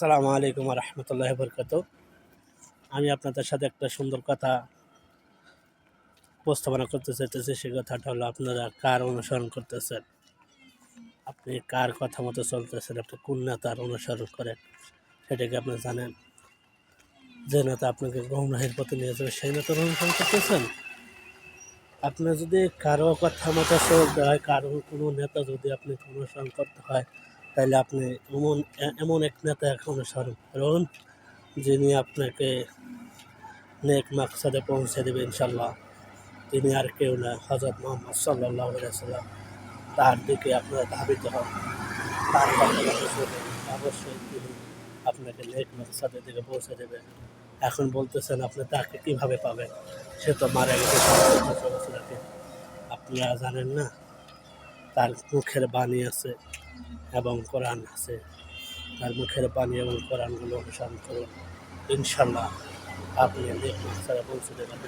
আসসালামু আলাইকুম রহমতুল্লাহ বরকত আমি আপনাদের সাথে একটা সুন্দর কথা উপস্থাপনা করতে চাইতেছি, সে কথাটা হলো আপনারা কার অনুসরণ করতেছেন? আপনি কার কথা মতো চলতেছেন? আপনি কোন নেতার অনুসরণ করেন? সেটাকে আপনি জানেন? যে নেতা আপনাকে গমরাহের পথে নিয়ে যাবে, সেই নেতার অনুসরণ করতেছেন? আপনি যদি কারও কথা মতো চলতে হয়, কারও কোনো নেতা যদি আপনি অনুসরণ করতে হয় তাহলে আপনি এমন এমন এক নেতা এখন অনুসরণ করুন, যিনি আপনাকে নেক মাকসাদে পৌঁছে দেবে ইনশাল্লাহ তিনি আর কেউ না হজরত মোহাম্মদ সাল্লাহ সাল্লাম তার দিকে আপনারা ধাবিত হন। তার। অবশ্যই তিনি আপনাকে নেক মাকসাদের দিকে পৌঁছে দেবে। এখন বলতেছেন, আপনি তাকে কীভাবে পাবেন? সে তো মারা গেছে আপনারা জানেন না, তার মুখের বাণী আছে। এবং কোরআন আছে। তার মুখের পানি এবং কোরআনগুলো অনুসরণ করুন। ইনশাল্লাহ আপনি দেখুন, সারা পৌঁছে দেবেন